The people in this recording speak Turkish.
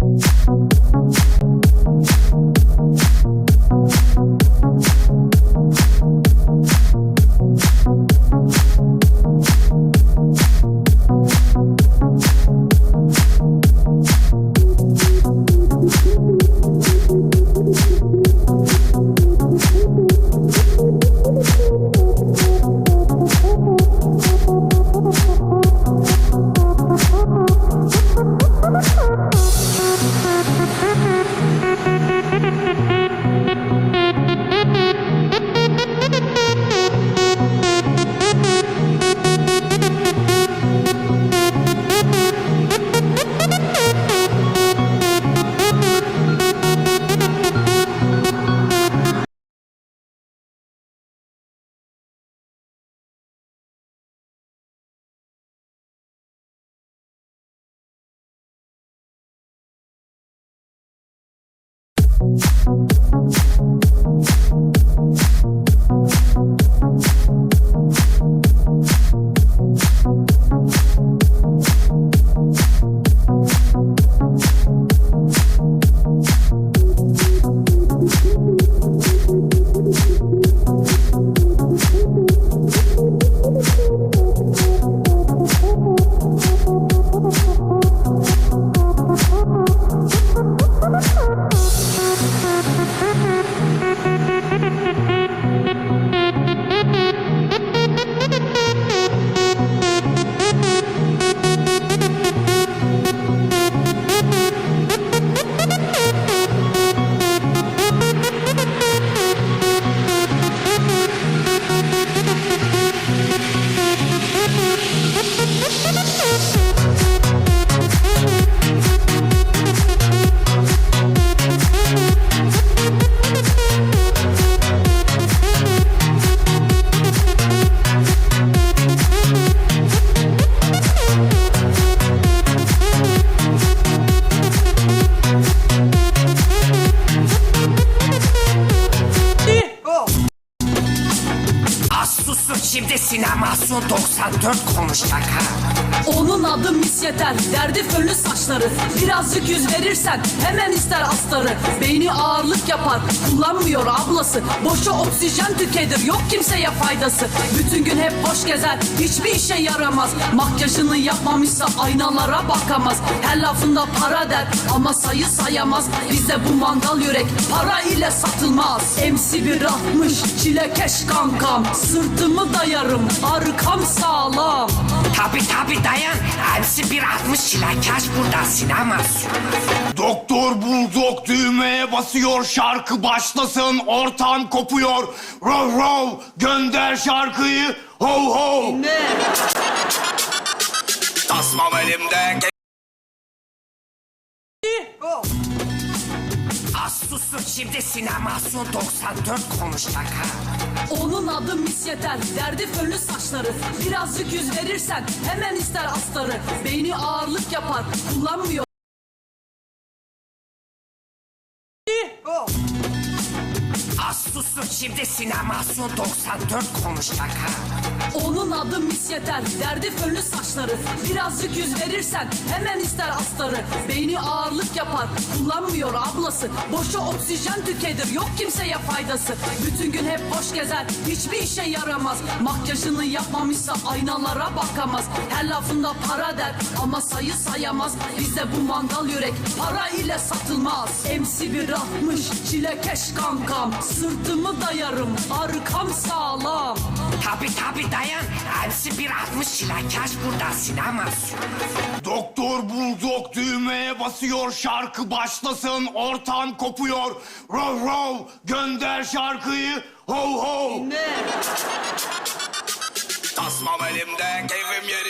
Thank you. Thank you. Sinemasyon 94 konuşacak ha. Onun adı misyeter, derdi fönlü saçları. Birazcık yüz verirsen hemen ister astarı. Beyni ağırlık yapar, kullanmıyor ablası. Boşa oksijen tüketir, yok kimseye faydası. Bütün gün hep boş gezer, hiçbir işe yaramaz. Makyajını yapmamışsa aynalara bakamaz. Her lafında para der ama sayı sayamaz. Bizde bu mangal yürek para ile satılmaz. MC bir atmış, çilekeş kankam. Sırtımı dayarım, arkam sağlam Tabi tabi dayan. Hepsi bir 60 çilekaş burada sinemasyon. Doktor bulduk düğmeye basıyor şarkı başlasın ortam kopuyor. Rov rov gönder şarkıyı ho ho. Tasmam elimde Az susun şimdi sinemasyon 94 konuşacak ha. Onun adı misyeter, derdi fönlü saçları. Birazcık yüz verirsen hemen ister astarı. Beyni ağırlık yapar, kullanmıyor şimdi sinemasyon 94 konuşacak ha. Onun adı misyeter, derdi fönlü saçları. Birazcık yüz verirsen hemen ister astarı. Beyni ağırlık yapar, kullanmıyor ablası. Boşa oksijen tüketir, yok kimseye faydası. Bütün gün hep boş gezer, hiçbir işe yaramaz. Makyajını yapmamışsa aynalara bakamaz. Her lafında para der ama sayı sayamaz. Bizde bu mangal yürek para ile satılmaz. MC bir atmış, çilekeş kankam. Sırtımı dayarım, arkam sağlam Tabi tabi dayan. Hepsi bir 60 çilekaş burada sinemasyon. Doktor bulduk düğmeye basıyor şarkı başlasın ortam kopuyor. Rov rov gönder şarkıyı ho ho. Tasmam elimde keyfim yerinde.